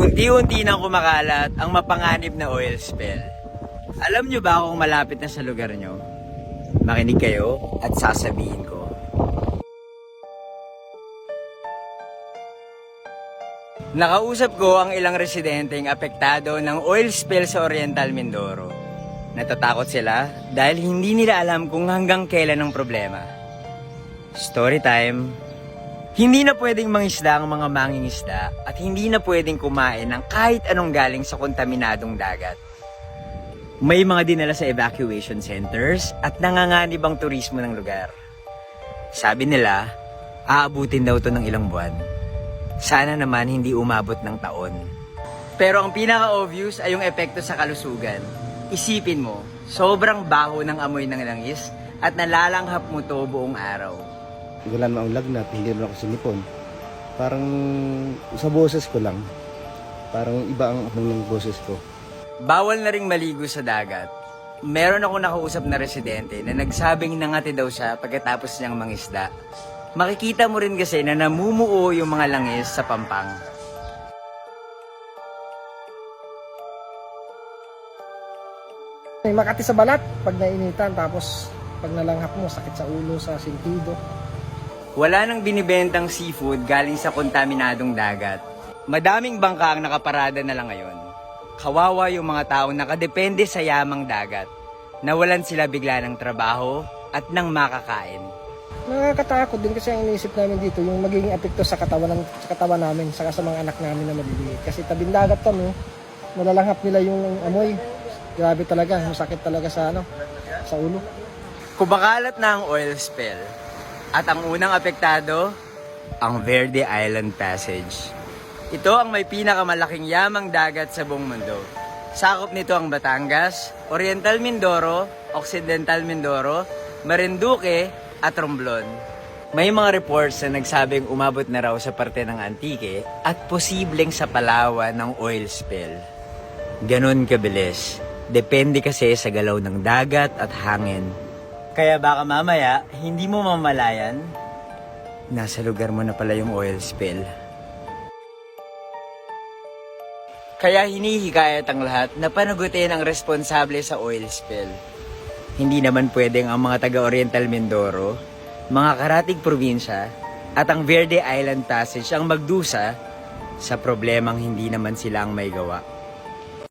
Unti-unti nang kumakalat ang mapanganib na oil spill. Alam nyo ba kung malapit na sa lugar nyo? Makinig kayo at sasabihin ko. Nakausap ko ang ilang residenteng apektado ng oil spill sa Oriental Mindoro. Natatakot sila dahil hindi nila alam kung hanggang kailan ang problema. Story time. Hindi na pwedeng mangisda ang mga mangingisda at hindi na pwedeng kumain ng kahit anong galing sa kontaminadong dagat. May mga dinala sa evacuation centers at nanganganib ang turismo ng lugar. Sabi nila, aabutin daw to ng ilang buwan. Sana naman hindi umabot ng taon. Pero ang pinaka-obvious ay yung epekto sa kalusugan. Isipin mo, sobrang baho ng amoy ng langis at nalalanghap mo to buong araw. Wala naman ang lagnat, hindi naman ako sinipon. Parang sa boses ko lang, parang iba ang ano ng boses ko. Bawal na ring maligo sa dagat. Meron ako nakausap na residente na nagsabing nangati daw siya pagkatapos niyang mangisda. Makikita mo rin kasi na namumuo yung mga langis sa pampang. May makati sa balat pag nainitan tapos pag nalanghap mo sakit sa ulo, sa sentido. Wala nang binibentang seafood galing sa kontaminadong dagat. Madaming bangka ang nakaparada na lang ngayon. Kawawa yung mga taong nakadepende sa yamang dagat. Nawalan sila bigla ng trabaho at ng makakain. Nakakatakot din kasi ang iniisip namin dito yung magiging epekto sa katawan ng sa katawan namin saka sa mga anak namin na maliliit. Kasi tabing dagat kami, malalanghap nila yung amoy. Grabe talaga, masakit talaga sa ano, sa ulo. Kumakalat na ang oil spill. At ang unang apektado, ang Verde Island Passage. Ito ang may pinakamalaking yamang dagat sa buong mundo. Sakop nito ang Batangas, Oriental Mindoro, Occidental Mindoro, Marinduque at Romblon. May mga reports na nagsabing umabot na raw sa parte ng Antique at posibleng sa Palawan ng oil spill. Ganon kabilis. Depende kasi sa galaw ng dagat at hangin. Kaya baka mamaya, hindi mo mamalayan, nasa lugar mo na pala yung oil spill. Kaya hinihikayat ang lahat na panagutin ang responsable sa oil spill. Hindi naman pwedeng ang mga taga-Oriental Mindoro, mga karatig probinsya, at ang Verde Island Passage ang magdusa sa problemang hindi naman sila ang may gawa.